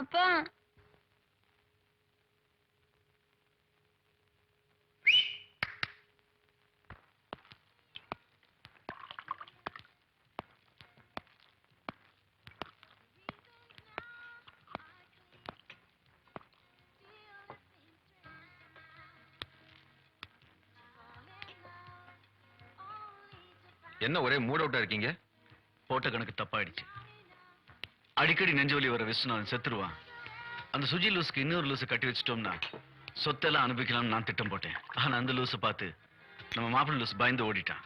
அப்பா என்ன ஒரே மூட் அவுட்டா இருக்கீங்க? போட்ட கணக்கு தப்பாயிடுச்சு. அடிக்கடி நெஞ்சவலி வர விஸ்வநாதன் செத்துருவான். அந்த சுஜி லூஸுக்கு இன்னொரு லூஸை கட்டி வச்சிட்டோம்னா சொத்தெல்லாம் அனுபவிக்கலாம்னு நான் திட்டம் போட்டேன். ஆனால் அந்த லூஸை பார்த்து நம்ம மாப்பிள்ளை லூஸ் பயந்து ஓடிட்டான்.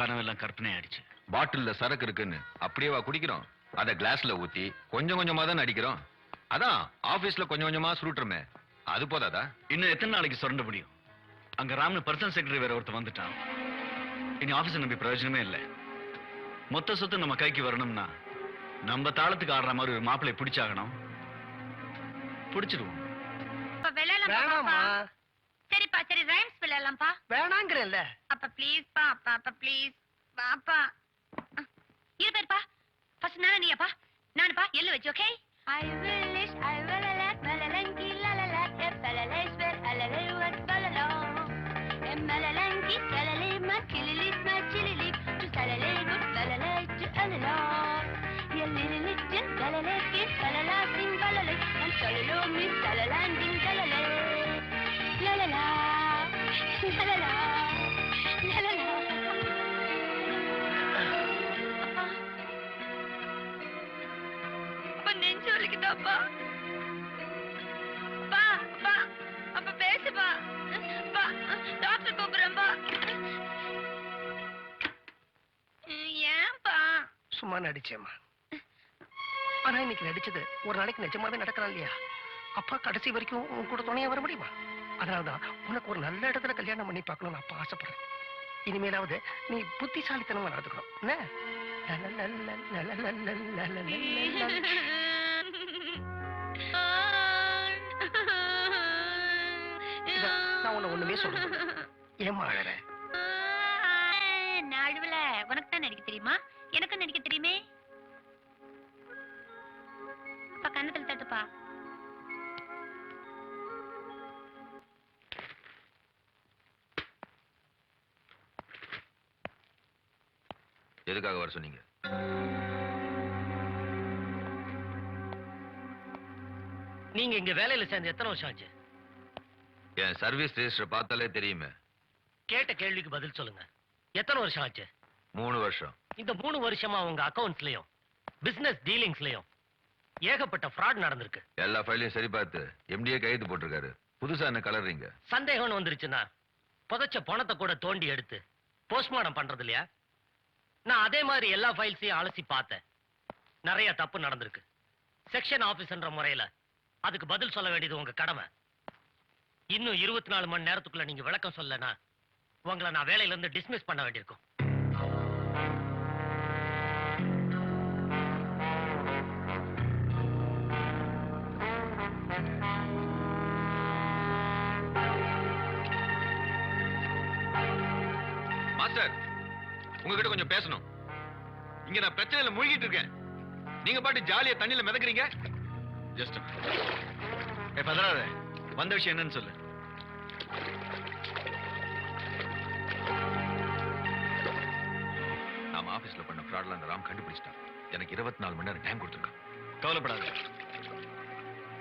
கனவெல்லாம் கற்பனை ஆயிடுச்சு. பாட்டில்ல சரக்கு இருக்குன்னு அப்படியே வா குடிக்கிறோம். அதை கிளாஸ்ல ஊத்தி கொஞ்சம் கொஞ்சமா தான் அடிக்கிறோம். அதான் ஆபீஸ்ல கொஞ்சம் கொஞ்சமா சுருட்டுறமே. அது போதாதா? இன்னும் எத்தனை நாளைக்கு சுரண்ட முடியும்? அங்க ராம்னு பர்சனல் செக்ரட்டரி வேற ஒருத்தர் வந்துட்டான். இனி ஆபீஸை நம்பி பிரயோஜனமே இல்லை. மொத்த சொத்து நம்ம கைக்கு வரணும்னா நம்ம தாளத்துக்கு ஆடுற மாதிரி ஒரு மாப்பிள்ளை பிடிச்சாகணும். பிடிச்சிடுவோம். அப்ப விளையாடலாம் சரிப்பா சரி ரைம்ஸ் விளையாடலாம்ப்பா. வேணாங்கிறல்ல ப்ளீஸ் பா அப்பா அப்பா ப்ளீஸ் வாப்பா இரு பேர்ப்பா. ஃபர்ஸ்ட் நானே நீயாப்பா. நானுப்பா எல்லு வச்சு ஓகே ஐ வில் நடிச்சேம்மா ஆனா இன்னைக்கு நடிச்சது ஒரு நாளைக்கு நிஜமாவே நடக்கிறான் இல்லையா? அப்பா கடைசி வரைக்கும் உன் கூட துணையா வர முடியுமா? அதனாலதான் உனக்கு ஒரு நல்ல இடத்துல கல்யாணம் பண்ணி பார்க்கணும்னு அப்பா ஆசைப்படுறேன். இனிமேலாவது நீ புத்திசாலித்தனமா நடந்துக்கணும். நான் உன்னை ஒண்ணுமே சொல்றேன் ஏமா அழற? உனக்கு தான் நடிக்க தெரியுமா? எனக்கும் நடிக்க தெரியுமே? அப்பா கண்ணத்துல தட்டுப்பா. எதுக்காக வர சொன்னீங்க? நீங்க இங்க வேலையில சேர்ந்து எத்தனை வருஷம் ஆச்சு? என் சர்வீஸ் ரெஜிஸ்டர் பார்த்தாலே தெரியுமே. கேட்ட கேள்விக்கு பதில் சொல்லுங்க. எத்தனை வருஷம் ஆச்சு? மூணு வருஷம். இந்த மூணு வருஷமா உங்க அக்கவுண்ட்ஸ்லயும் பிசினஸ் டீலிங்ஸ்லயும் ஏகப்பட்ட ஃப்ராட் நடந்திருக்கு. எல்லா ஃபைலையும் சரி பார்த்து எம்டிஏ கையெழுத்து போட்டிருக்காரு. புதுசா என்ன கலர்றீங்க சந்தேகம்னு வந்துருச்சுன்னா புதைச்ச பணத்தை கூட தோண்டி எடுத்து போஸ்ட்மார்டம் பண்றது இல்லையா? நான் அதே மாதிரி எல்லா ஃபைல்ஸையும் அலசி பார்த்தேன். நிறைய தப்பு நடந்திருக்கு. செக்ஷன் ஆபீஸ்ன்ற முறையில அதுக்கு பதில் சொல்ல வேண்டியது உங்க கடமை. இன்னும் இருபத்தி நாலு மணி நேரத்துக்குள்ள நீங்க விளக்கம் சொல்லனா உங்களை நான் வேலையில இருந்து டிஸ்மிஸ் பண்ண வேண்டியிருக்கும். உங்ககிட்ட கொஞ்சம் பேசணும். இங்க நான் பிரச்சனையில மூழ்கிட்டு இருக்கேன். நீங்க பாட்டு ஜாலியா தண்ணியில மிதக்குறீங்க? ஜஸ்ட் பதறாத. வந்த விஷயம் என்னன்னு சொல்லு. நாம ஆபீஸ்ல பண்ண ஃப்ராட்ல அந்த ராம் கண்டுபிடிச்சிட்டான். எனக்கு இருபத்தி நாலு மணி நேரம் டைம் கொடுத்துருக்கான். கவலைப்படாத.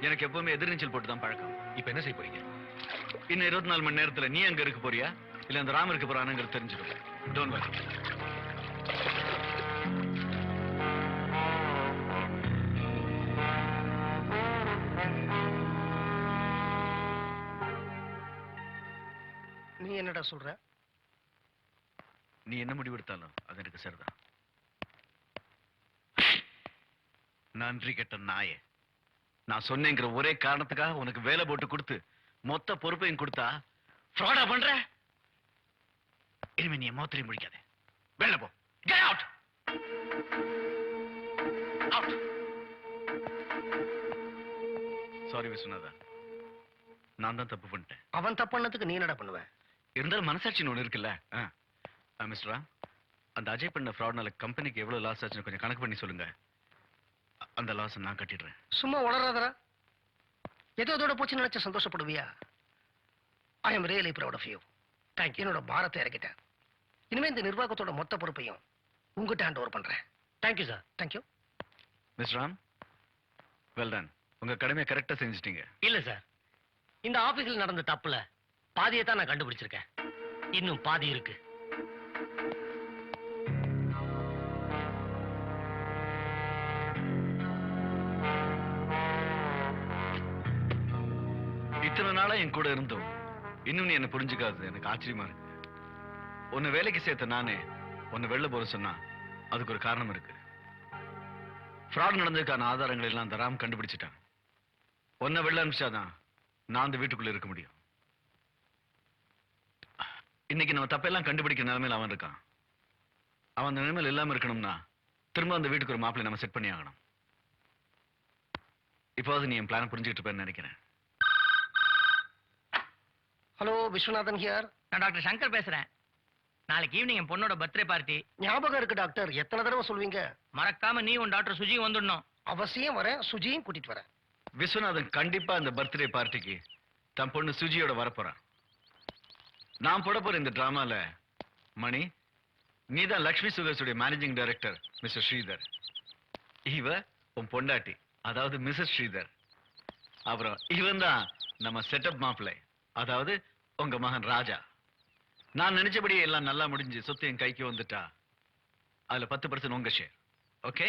எனக்கு எப்பவுமே எதிர்நீச்சல் போட்டு தான் பழக்கம். இப்போ என்ன செய்ய போறீங்க? இன்னும் இருபத்தி நாலு மணி நேரத்துல நீ அங்க இருக்க போறியா? இல்ல அந்த ராம் இருக்க போறானுங்கிறது தெரிஞ்சிடும். டோன்ட் வரி சொல்ற? நீ என்ன முடிவெடுத்தாலும் அது எனக்கு சரிதான். நன்றி கெட்ட நாயே. நான் சொன்னேங்கிற ஒரே காரணத்துக்காக உனக்கு வேலை போட்டு கொடுத்து மொத்த பொறுப்பையும் கொடுத்தா ஃப்ராடா பண்ற? இனிமே நீ மோத்திரி முடிக்காத. வெளில போ! சாரி விஸ்வநாதா. நான் தான் தப்பு பண்ணிட்டேன். அவன் தப்புனதுக்கு நீ என்னடா பண்ணுவ? இருந்தாலும் மனசாட்சின்னு ஒண்ணு இருக்குல்ல? மிஸ்டர் அந்த அஜய் பண்ண ஃப்ராட்னால கம்பெனிக்கு எவ்வளவு லாஸ் ஆச்சுன்னு கொஞ்சம் கணக்கு பண்ணி சொல்லுங்க. அந்த லாஸ் நான் கட்டிடுறேன். சும்மா உளறாதடா. ஏதோ அதோட போச்சு நினைச்சு சந்தோஷப்படுவியா? I am really proud of you thank என்னோட பாரத்தை இறக்கிட்டேன். இனிமே இந்த நிர்வாகத்தோட மொத்த பொறுப்பையும் உங்ககிட்ட ஹேண்ட் ஓவர் பண்றேன். Thank you sir thank you miss Ram well done உங்க கடமையை கரெக்டா செஞ்சுட்டீங்க. இல்ல சார் இந்த ஆபீஸ்ல நடந்த தப்புல பாதியை தான் நான் கண்டுபிடிச்சிருக்கேன். இன்னும் பாதி இருக்கு. இத்தனை நாளா என் கூட இருந்தோம். இன்னும் நீ என்ன புரிஞ்சுக்காது எனக்கு ஆச்சரியமா இருக்கு. உன்னை வேலைக்கு சேர்த்த நானே உன்னை வெளில போற சொன்னா அதுக்கு ஒரு காரணம் இருக்கு. ஃப்ராட் நடந்ததுக்கான ஆதாரங்கள் எல்லாம் தராம கண்டுபிடிச்சிட்டான். உன்னை வெளில அனுப்பிச்சாதான் நான் அந்த வீட்டுக்குள்ள இருக்க முடியும். இன்னைக்கு நம்ம தப்பெல்லாம் கண்டுபிடிக்கிற நிலைமையில அவன் இருக்கான். அவன் அந்த நிலைமையில இல்லாம இருக்கணும்னா திரும்ப அந்த வீட்டுக்கு ஒரு மாப்பிள்ளை நம்ம செட் பண்ணி ஆகணும். இப்போது நீ என் பிளான் புரிஞ்சுக்கிட்டு இருப்பேன்னு நினைக்கிறேன். ஹலோ விஸ்வநாதன் ஹியர் நான் டாக்டர் சங்கர் பேசுறேன். நாளைக்கு ஈவினிங் என் பொண்ணோட பர்த்டே பார்ட்டி ஞாபகம் இருக்கு டாக்டர். எத்தனை தடவை சொல்வீங்க? மறக்காம நீ உன் டாக்டர் சுஜி வந்துடணும். அவசியம் வரேன். சுஜியும் கூட்டிட்டு வரேன். விஸ்வநாதன் கண்டிப்பா அந்த பர்த்டே பார்ட்டிக்கு தன் பொண்ணு சுஜியோட வரப்போறான் நான் போட போற இந்த டிராமால மணி நீதான் லக்ஷ்மி சுகர்ஸுடைய மேனேஜிங் டைரக்டர் மிஸ்டர் ஸ்ரீதர். இவ உன் பொண்டாட்டி அதாவது மிஸ்ஸஸ் ஸ்ரீதர். அப்புறம் இவன் தான் நம்ம செட்டப் மாப்பிள்ளை அதாவது உங்க மகன் ராஜா. நான் நினைச்சபடி எல்லாம் நல்லா முடிஞ்சு சொத்து என் கைக்கு வந்துட்டா அதுல பத்து பர்சன்ட் உங்க ஷேர் ஓகே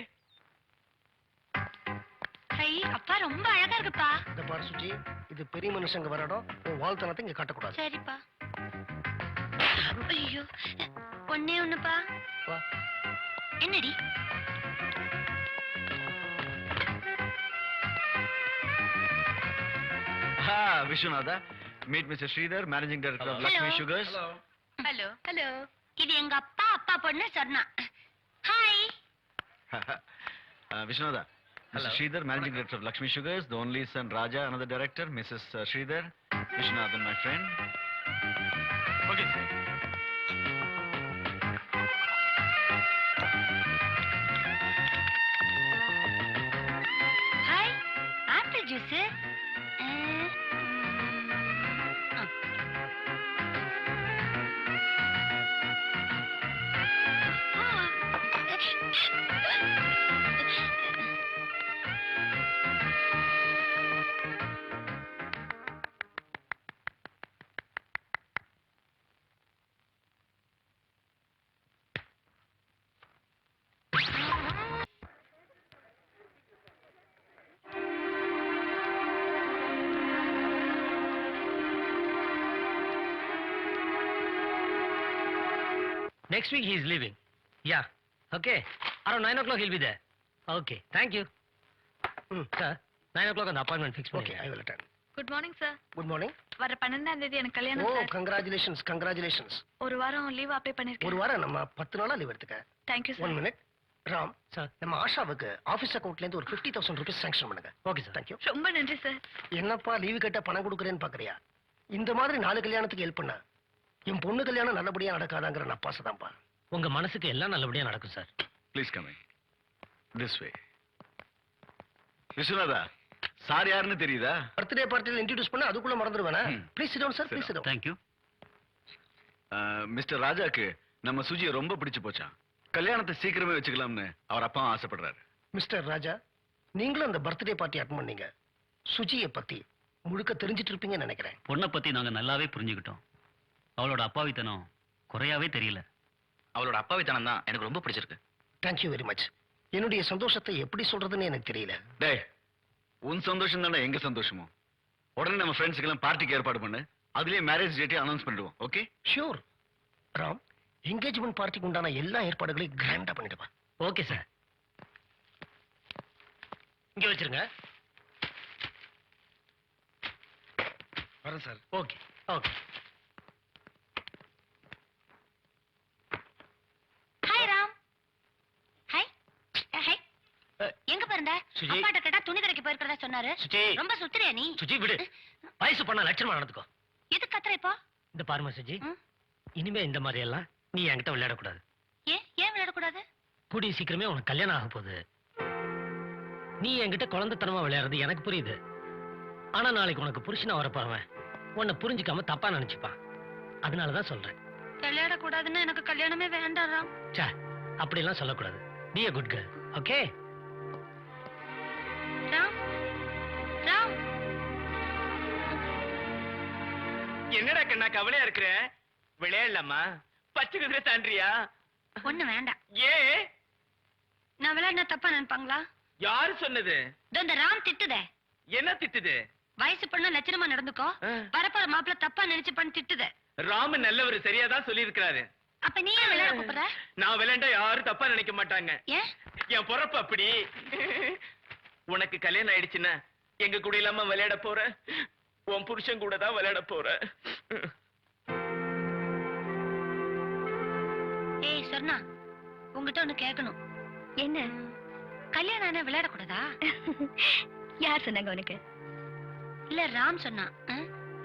அப்பா ரொம்ப அழகா இருக்குப்பா. இந்த பாரு சுஜி இது பெரிய மனுஷங்க வர இடம் உன் வாழ்த்தனத்தை இங்க காட்டக்கூடாது. சரிப்பா. ஐயோ ஒண்ணே ஒண்ணுப்பா. என்னடி Vishwanatha meet mister Sridhar managing director of Lakshmi. Sugars hello hello இது எங்க அப்பா அப்பா பொண்ணு சொன்னா ஹாய் விஸ்வநாதா. Mr. Sridhar, Managing Director of Lakshmi Sugars, the only son Raja, another director, Mrs. uh, Sridhar, Vishwanathan, ね。Next week he is leaving. Yeah. Okay. Around nine o'clock he'll be there. Okay. Thank you. ம் Sir, nine o'clock அந்த appointment fix okay I. Will attend good morning sir good morning வர பன்னெண்டாம் தேதி எனக்கு ஓ கல்யாணம் sir. Congratulations congratulations ஒரு வாரம் leave apply ஒரு பண்ணிருக்கேன் வாரம் நம்ம பத்து நாளா லீவ் எடுத்துக்க. Thank you one sir minute Ram sir நம்ம ஆஷாவுக்கு ஆபீஸ் அக்கவுண்ட்ல இருந்து ஒரு ஃபிஃப்டி தௌசண்ட் ருபீஸ் சாங்ஷன் பண்ணுங்க. ஓகே சார் தேங்க்யூ ரொம்ப நன்றி சார் என்னப்பா லீவு கேட்ட பணம் கொடுக்குறேன்னு பாக்குறியா? இந்த மாதிரி நாலு கல்யாணத்துக்கு ஹெல்ப் பண்ணா? என் பொண்ணு கல்யாணம் நல்லபடியா நடக்காதாங்கிற நப்பாசை தான்ப்பா உங்க மனசுக்கு எல்லாம் நல்லபடியா நடக்கும் சார். Please come in. This way. விஸ்வநாதா சார் யாருன்னு தெரியுதா? பர்த்டே பார்ட்டில இன்ட்ரடியூஸ் பண்ண அதுக்குள்ள மறந்துடுவேனா. Please sit down sir please sit down thank you mister ராஜாக்கு நம்ம சுஜியை ரொம்ப பிடிச்சு போச்சான் கல்யாணத்தை சீக்கிரமே வச்சுக்கலாம்னு அவர் அப்பா ஆசைப்படுறாரு. மிஸ்டர் ராஜா நீங்களும் அந்த பர்த்டே பார்ட்டி அட்டன் பண்ணீங்க. சுஜியை பத்தி முழுக்க தெரிஞ்சிட்டு இருப்பீங்கன்னு நினைக்கிறேன். பொண்ணை பத்தி நாங்க நல்லாவே புரிஞ்சுக்கிட்டோம். அவளோட அப்பாவித்தனம் குறையாவே தெரியல. அவளோட அப்பாவித்தனம் தான் எனக்கு ரொம்ப பிடிச்சிருக்கு. தேங்க்யூ வெரி மச் என்னுடைய சந்தோஷத்தை எப்படி சொல்றதுன்னு எனக்கு தெரியல. டேய் உன் சந்தோஷம் தானே எங்க சந்தோஷமும் உடனே நம்ம ஃப்ரெண்ட்ஸுக்கெல்லாம் பார்ட்டிக்கு ஏற்பாடு பண்ணு. அதுலயே மேரேஜ் டேட்டே அனௌன்ஸ் பண்ணிடுவோம் ஓகே ஷூர் ராம் என்கேஜ்மெண்ட் பார்ட்டிக்கு உண்டான எல்லா ஏற்பாடுகளையும் கிராண்டா பண்ணிடுவா. ஓகே சார் இங்க வச்சிருங்க. வரேன் sir okay okay hi Ram hi hi ah, எங்க பிறந்த சுஜி. அப்பாட்ட கேட்டா துணி கடைக்கு போயிருக்கிறதா சொன்னாரு. சுஜி. ரொம்ப சுத்துறியா நீ? சுஜி விடு. வயசு பண்ணா லட்சணமா நடந்துக்கோ. எது கத்துற இப்போ? இந்த பாருமா சுஜி. ம். இனிமே இந்த மாதிரி எல்லாம் நீ என்கிட்ட விளையாடக்கூடாது. ஏன் ஏன் விளையாடக்கூடாது? கூடிய சீக்கிரமே உனக்கு கல்யாணம் ஆக போகுது. நீ என்கிட்ட குழந்தைத்தனமா விளையாடுறது எனக்கு புரியுது. ஆனா நாளைக்கு உனக்கு புருஷனா வரப்போறவன் உன்னை புரிஞ்சுக்காம தப்பா நினைச்சுப்பான். அதனாலதான் சொல்றேன். விளையாடக்கூடாதுன்னு எனக்கு கல்யாணமே வேண்டாம் ராம். அப்படிலாம் சொல்லக்கூடாது. Be a good girl okay என்னடா கண்ணா கவலையா இருக்கிற? விளையாடலாமா? பச்சை குதிரை தாண்டியா ஒண்ணு வேண்டாம். ஏ? நான் விளையாடினா தப்பா நினைப்பாங்களா? யாரு சொன்னது? இதோ இந்த ராம் திட்டுதே. என்ன திட்டுது? வயசு பொண்ணு லட்சணமா நடந்துக்கோ. ஆ, வரப்போற மாப்பிள்ள தப்பா நினைச்சு பண்ணி திட்டுதே. ராமன் நல்லவர் சரியாதான் சொல்லியிருக்கிறாரு. அப்ப நீ ஏன் விளையாட கூப்பிடுற? நான் விளையாண்டா யாரும் தப்பா நினைக்க மாட்டாங்க. ஏன்? என் பொறப்பு அப்படி. உனக்கு கல்யாணம் ஆயிடுச்சுன்னா எங்க கூட இல்லாம விளையாட போற? உன் புருஷன் கூட தான் விளையாட போற. ஏய் சொன்னா உங்ககிட்ட ஒண்ணு கேட்கணும் என்ன? கல்யாணம் ஆனா விளையாடக்கூடாதா? யார் சொன்னாங்க உனக்கு? இல்ல ராம் சொன்னான் ஆ?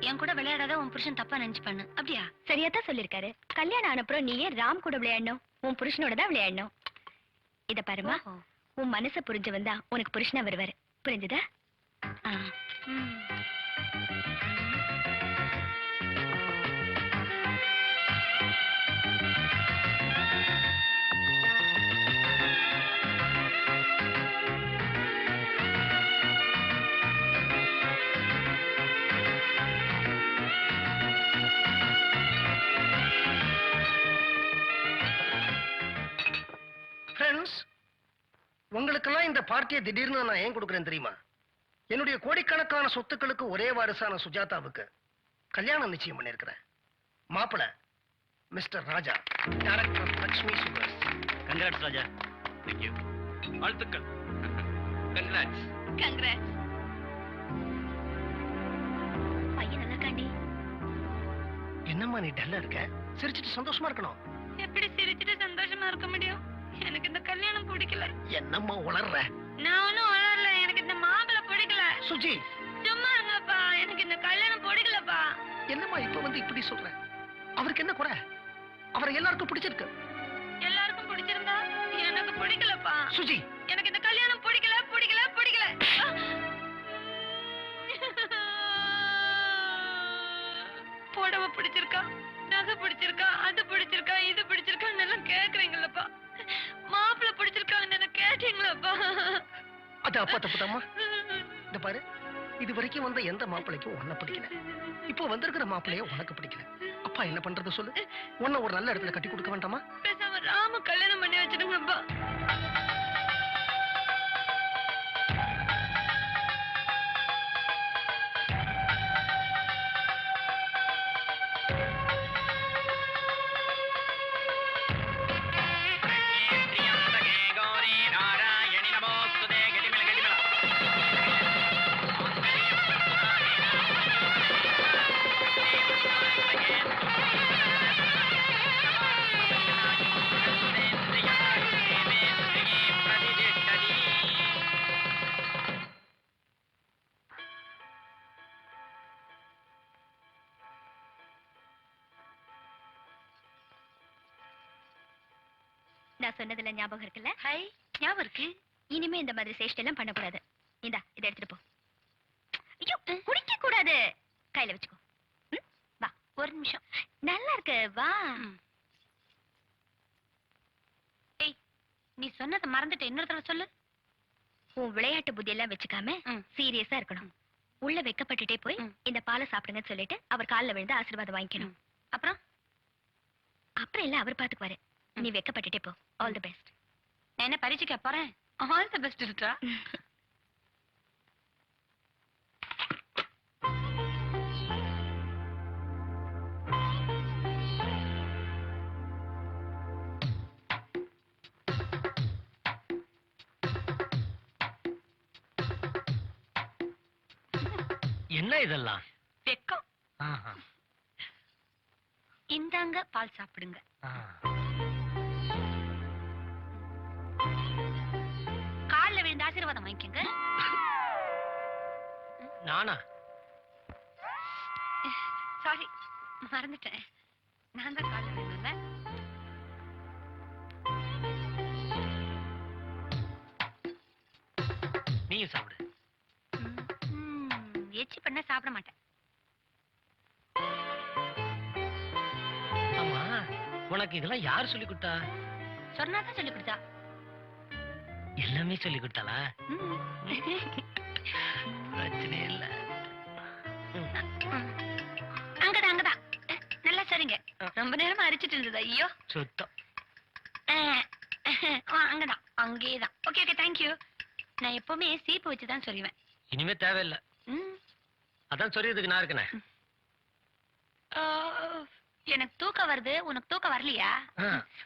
என் கூட விளையாடாத உன் புருஷன் தப்பா நினைச்சு பண்ணு அப்படியா? சரியா தான் சொல்லிருக்காரு கல்யாணம் ஆனப்புறம் நீ ஏன் ராம் கூட விளையாடணும். உன் புருஷனோட தான் விளையாடணும். இத பாருமா ஓஹோ. உன் மனச புரிஞ்சவன் தான் உனக்கு புருஷனா வருவாரு. புரிஞ்சுதா? ஆ. ம். இந்த பார்ட்டியை திடீர்னு நான் ஏன் கொடுக்குறேன் தெரியுமா? என்னுடைய கோடிக்கணக்கான சொத்துக்களுக்கு ஒரே வாரிசான சுஜாதாவுக்கு கல்யாணம் நிச்சயம் பண்ணியிருக்கிறேன். மாப்பிள mister Raja director Lakshmi sugars congrats Raja. Thank you வாழ்த்துக்கள். Congrats Congrats. பையன் நல்லா இருக்காண்டி. என்னம்மா நீ டல்லா இருக்க? சிரிச்சிட்டு சந்தோஷமா இருக்கணும். எப்படி சிரிச்சுட்டு சந்தோஷமா இருக்க முடியும்? பிடிக்கல. என்னம்மா உளர்ற? நான் ஒண்ணும் வளரல எனக்கு இந்த மாப்பிள்ள பிடிக்கல. சுஜி! சும்மா இருங்கப்பா. எனக்கு இந்த கல்யாணம் பிடிக்கலப்பா. என்னம்மா இப்ப வந்து இப்படி சொல்ற? அவருக்கு என்ன குறை? அவரை எல்லாருக்கும் பிடிச்சிருக்கு. எல்லாருக்கும் பிடிச்சிருந்தா எனக்கு பிடிக்கலப்பா. சுஜி! எனக்கு இந்த கல்யாணம் பிடிக்கல பிடிக்கல பிடிக்கல. புடவை பிடிச்சிருக்கா நகை பிடிச்சிருக்கா அது அது அப்பா தப்புதாம்மா இந்த பாரு இது வரைக்கும் வந்த எந்த மாப்பிள்ளைக்கும் உன்னை பிடிக்கல. இப்போ வந்திருக்கிற மாப்பிள்ளைய உனக்கு பிடிக்கல. அப்பா என்ன பண்றது சொல்லு? உன்னை ஒரு நல்ல இடத்துல கட்டி கொடுக்க வேண்டாமா? பேசாம ராம கல்யாணம் பண்ணி வச்சிருக்கா நான் சொன்னதுல ஞாபகம் இருக்குல்ல? ஹை ஞாபகம் இருக்கு. இனிமே இந்த மாதிரி சேஷ்டை எல்லாம் பண்ணக்கூடாது இந்தா இதை எடுத்துட்டு போ. ஐயோ குடிக்க கூடாது. கையில வச்சுக்கோ. வா ஒரு நிமிஷம். நல்லா இருக்கு வா. நீ சொன்னதை மறந்துட்டு. இன்னொரு தடவை சொல்லு. உன் விளையாட்டு புத்தி எல்லாம் வச்சுக்காம. சீரியஸா இருக்கணும். உள்ள வெக்கப்பட்டுட்டே போய். இந்த பாலை சாப்பிடுங்கன்னு சொல்லிட்டு அவர் கால்ல விழுந்து ஆசீர்வாதம் வாங்கிக்கணும். அப்புறம்? அப்புறம் எல்லாம் அவர் பாத்துக்குவாரு. நீ வெக்கப்பட்டுட்டே போ. ஆல் தி பெஸ்ட் நான் என்ன பரீட்சைக்கு போறேன்? ஆல் தி பெஸ்ட் இருக்கா என்ன இதெல்லாம்? வெக்கம். ஆஹா. இந்தாங்க பால் சாப்பிடுங்க. வாங்கிக்கோங்க நானா? சாரி மறந்துட்டேன். நான் தான் விழுந்தேன்ல நீ நீயும் சாப்பிடு. எச்சி பண்ண சாப்பிட மாட்டேன். ஆமா உனக்கு இதெல்லாம் யார் சொல்லி கொடுத்தா? சொன்னா தான் சொல்லி கொடுத்தா. எல்லாமே சொல்லி கொடுத்தாளா? ம். பிரச்சனையே இல்ல. அங்கதான் அங்கதான். நல்லா சரிங்க. ரொம்ப நேரமா அரிச்சிட்டு இருந்தது ஐயோ. சுத்தம். அங்கதான் அங்கேதான். ஓகே ஓகே தேங்க்யூ நான் எப்பவுமே சீப்பு வச்சு தான் சொல்லுவேன். இனிமே தேவையில்லை. அதான் சொல்லியதுக்கு நான் இருக்கனே. எனக்கு தூக்கம் வருது. உனக்கு தூக்கம் வரலையா.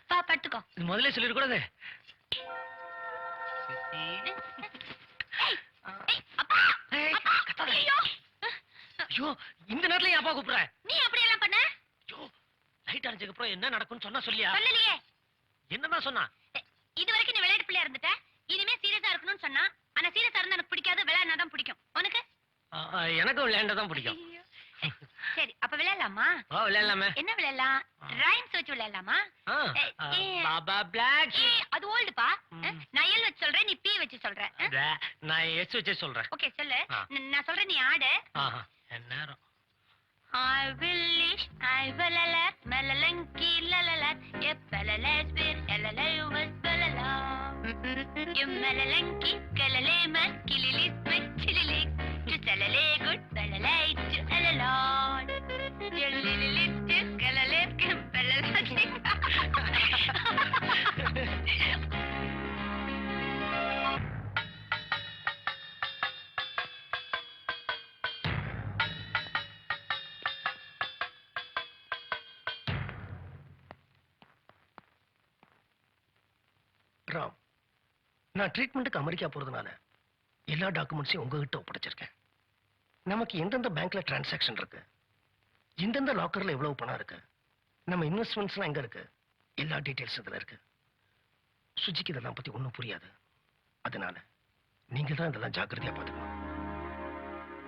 வா படுத்துக்கோ. முதல்ல அப்பா, ஐயோ இந்த நேரத்துல என் அப்பா கூப்பிடுற? நீ அப்படியெல்லாம் பண்ண ஐயோ லைட் அப்புறம் என்ன நடக்கும்னு சொன்னா சொல்லியா? சொல்லலையே. என்னதான் சொன்னா? இது வரைக்கும் நீ விளையாட்டு பிள்ளையா இருந்துட்ட? இனிமே சீரியஸா இருக்கணும்னு சொன்னா ஆனா சீரியஸா இருந்தா எனக்கு பிடிக்காது விளையாடினா தான் பிடிக்கும். உனக்கு? எனக்கும் விளையாண்டா தான் பிடிக்கும். சரி அப்ப விளையாடலாமா? வா விளையாடலாமே. என்ன விளையாடலாம்? ரைம்ஸ் வச்சு. பாபா பிளாக் அது ஓல்டுப்பா. நான் எல் வச்சு சொல்றேன் நீ பி வச்சு சொல்ற நான் எஸ் வச்சே சொல்றேன் ஓகே சொல்லு நான் சொல்றேன் நீ ஆடு நேரம் I will lish, I will alert, melalanki lalalat, epalalas bir elalevas balala. Yum melalanki kalalemas kililis machililik, to salale good balalay to alalon. Yulililis நான் ட்ரீட்மெண்ட்டுக்கு அமெரிக்கா போகிறதுனால எல்லா டாக்குமெண்ட்ஸையும் உங்ககிட்ட ஒப்படைச்சிருக்கேன். நமக்கு எந்தெந்த பேங்க்ல டிரான்சாக்ஷன் இருக்கு? எந்தெந்த லாக்கர்ல எவ்வளவு பணம் இருக்கு? நம்ம இன்வெஸ்ட்மெண்ட்ஸ்லாம் எங்க இருக்கு? எல்லா டீட்டெயில்ஸ் இதுல இருக்கு. சுஜிக்கு இதெல்லாம் பத்தி ஒன்றும் புரியாது. அதனால நீங்க தான் இதெல்லாம் ஜாக்கிரதையா பார்த்துக்கணும்.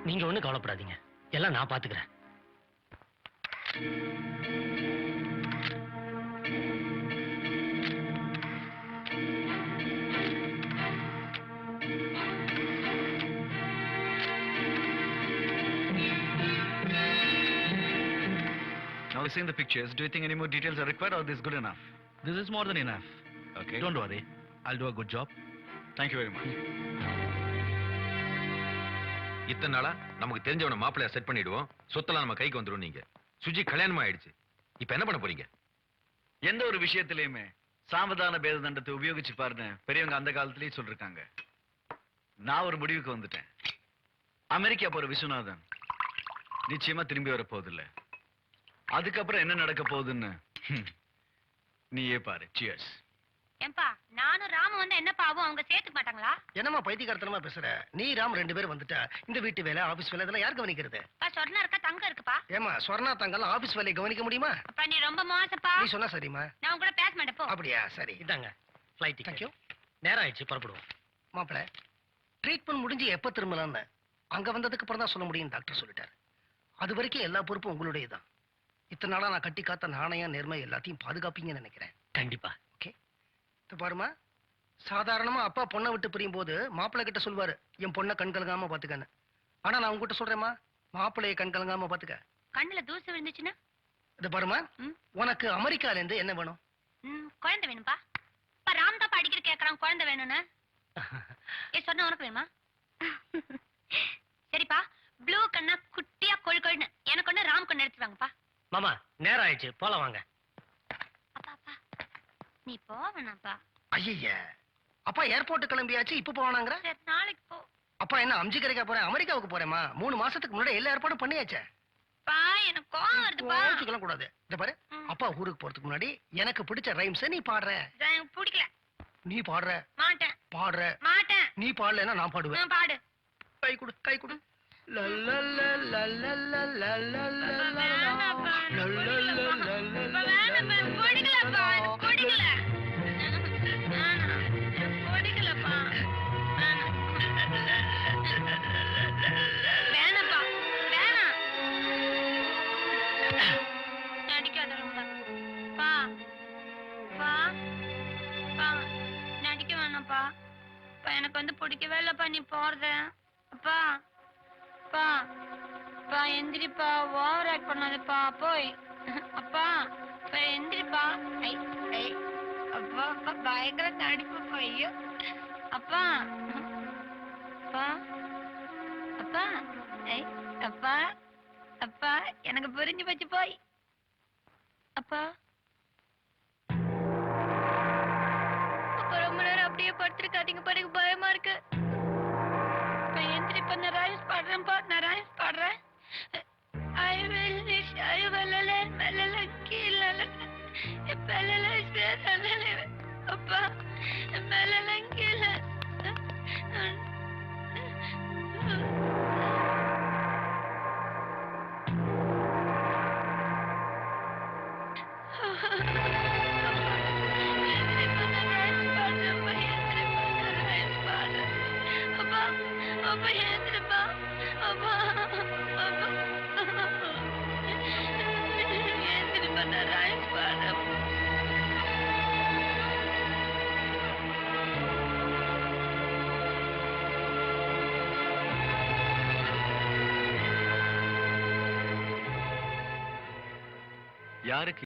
நீங்க ஒண்ணும் கவலைப்படாதீங்க. எல்லாம் நான் பார்த்துக்கிறேன். Now seeing the pictures, do you think any more details are required or this is good enough? This is more than enough. Okay. Don't worry. I'll do a good job. Thank you very much. இத்தனை நாளா நமக்கு தெரிஞ்சவன மாப்பிள்ளைய set பண்ணிடுவோம் சொத்தெல்லாம் நம்ம கைக்கு வந்துடும் நீங்க சுஜி கல்யாணமா ஆயிடுச்சு இப்ப என்ன பண்ண போறீங்க எந்த ஒரு விஷயத்திலயுமே சாவதான பேத தண்டத்தை உபயோகிச்சு பாருன்னு பெரியவங்க அந்த காலத்திலேயே சொல்லிருக்காங்க நான் ஒரு முடிவுக்கு வந்துட்டேன் அமெரிக்கா போற விஸ்வநாதன் நிச்சயமா திரும்பி வர போதில்ல அதுக்கப்புறம் என்ன நடக்க போகுதுன்னு? நீயே பாரு. சியர்ஸ் ஏன்பா நானும் ராம வந்து என்னப்பா ஆகும்? அவங்க சேர்த்துக்க மாட்டாங்களா? என்னம்மா பைத்தியக்காரத்தனமா பேசுற? நீ ராம் ரெண்டு பேரும் வந்துட்டா. இந்த வீட்டு வேலை ஆபீஸ் வேலை இதெல்லாம் யார் கவனிக்கிறது? அப்பா சொர்ணா இருக்கா? தங்கம் இருக்குப்பா. ஏமா ஸ்வர்ணா தங்கெல்லாம் ஆபீஸ் வேலையை கவனிக்க முடியுமா? அப்பா நீ ரொம்ப மோசப்பா. நீ சொன்னா சரிம்மா. நான் உங்க கூட பேச மாட்டேன் போ. அப்படியா? சரி இதாங்க ஃப்ளைட் தேங்க்யூ நேரம் ஆயிடுச்சு புறப்படுவோம். மாப்பிள ட்ரீட்மெண்ட் முடிஞ்சு எப்ப திரும்பலாம்னு? அங்க வந்ததுக்கு அப்புறம் தான் சொல்ல முடியும் டாக்டர் சொல்லிட்டாரு. அது வரைக்கும் எல்லா பொறுப்பும் உங்களுடையதான் இத்தனை நாளா நான் கட்டி காத்த நாணயம் நேர்மை எல்லாத்தையும் பாதுகாப்பீங்கன்னு நினைக்கிறேன். கண்டிப்பா. இது பாருமா சாதாரணமா அப்பா பொண்ணை விட்டு பிரியும் போது மாப்பிள்ளை கிட்ட சொல்வாரு என் பொண்ணை கண் கலங்காம பாத்துக்கன்னு. ஆனா நான் உங்ககிட்ட சொல்றேன்மா மாப்பிள்ளைய கண் கலங்காம பாத்துக்க. கண்ணுல தூசு விழுந்துச்சுன்னா? இது பாருமா. உனக்கு அமெரிக்கால இருந்து என்ன வேணும்? குழந்தை வேணும்பா. அப்பா ராம் தான் படிக்கிற கேக்குறான் குழந்தை வேணும்னு. ஏ சொன்ன உனக்கு வேணுமா? சரிப்பா ப்ளூ கண்ணா குட்டியா கொழு கொழுன்னு எனக்கு ஒண்ணு ராம் கொண்டு எடுத்து வாங்கப்பா. மாமா நேரம் ஆயிடுச்சு. போலாம் வாங்க. அப்பா அப்பா. நீ போவேணாப்பா ஐய அப்பா ஏர்போர்ட் கிளம்பியாச்சு இப்ப போவானாங்கிற? சரி நாளைக்கு போ. அப்பா என்ன அம்ஜி கரைக்கா போறேன் அமெரிக்காவுக்கு போறேம்மா? மூணு மாசத்துக்கு முன்னாடி எல்லா ஏற்பாடும் பண்ணியாச்சே. பா எனக்கு கோவம் வருதுப்பா. கோச்சுக்கலாம் கூடாது. இந்த பாரு. அப்பா ஊருக்கு போறதுக்கு முன்னாடி எனக்கு பிடிச்ச ரைம்ஸ் நீ பாடுற. எனக்கு பிடிக்கல. நீ பாடுற. மாட்டேன். பாடுற. மாட்டேன். நீ பாடலைன்னா நான் பாடுவேன். பாடு. கை கொடு கை கொடு. எனக்கு வந்து பிடிக்கவே இல்லப்பா நீ போறது அப்பா அப்பா அப்பா எந்திரிப்பா ஓவர் ஆக்ட் பண்ணாதப்பா போய். அப்பா அப்பா எந்திரிப்பா. ஐ ஐ அப்பா அப்பா பயங்கர நடிப்புப்பா ஐயோ. அப்பா அப்பா அப்பா ஐ அப்பா அப்பா எனக்கு புரிஞ்சு போச்சு போய். அப்பா. அப்பா ரொம்ப நேரம் அப்படியே படுத்துருக்காதீங்க பாருங்க பயமா இருக்கு. பண்ண ரைஸ் பாடுறேன்ப்பா நான் ரைஸ் பாடுறேன் ஐ வில் நிஷ் ஐ வலல மலல கீழல பலல சேரல அப்பா மலலங்க யாருக்கு